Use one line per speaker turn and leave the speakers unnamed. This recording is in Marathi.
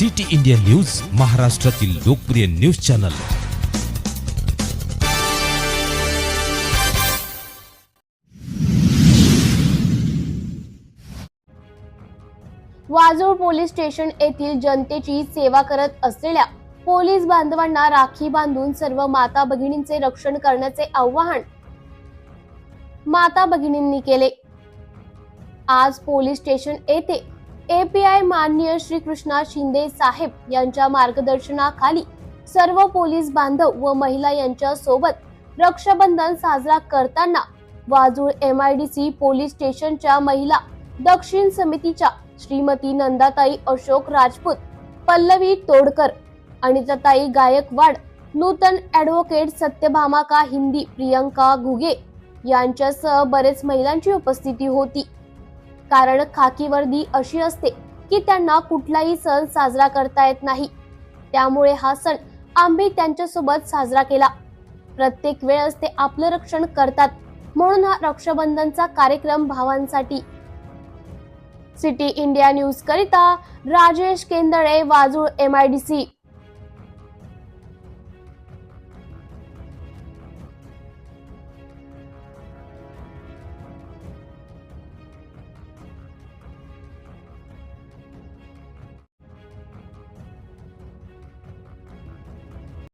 सिटी इंडिया न्यूज महाराष्ट्रातील लोकप्रिय न्यूज चॅनल.
वाजोळ पोलीस स्टेशन येथील जनतेची सेवा करत असलेल्या पोलीस बांधवांना राखी बांधून सर्व माता भगिनींचे रक्षण करण्याचे आवाहन माता भगिनींनी केले. आज पोलीस स्टेशन येथे एपीआय माननीय श्री कृष्णा शिंदे साहेब यांच्या मार्गदर्शनाखाली सर्व पोलीस बांधव व महिला यांच्या सोबत रक्षाबंधन साजरा करताना वाजूळ एमआयडीसी पोलीस स्टेशनच्या महिला दक्षिण समितीच्या श्रीमती नंदाताई अशोक राजपूत पल्लवी तोडकर अनिताताई गायकवाड नूतन ऍडव्होकेट सत्यभामाका हिंदी प्रियंका घुगे यांच्यासह बरेच महिलांची उपस्थिती होती. कारण खाकी वर्दी अशी असते की त्यांना कुठलाही सण साजरा करता येत नाही. त्यामुळे हा सण आम्ही त्यांच्यासोबत साजरा केला. प्रत्येक वेळेस ते आपलं रक्षण करतात म्हणून हा रक्षाबंधनचा कार्यक्रम भावांसाठी. सिटी इंडिया न्यूज करिता राजेश केंदळे वाजूळ एम आय डी सी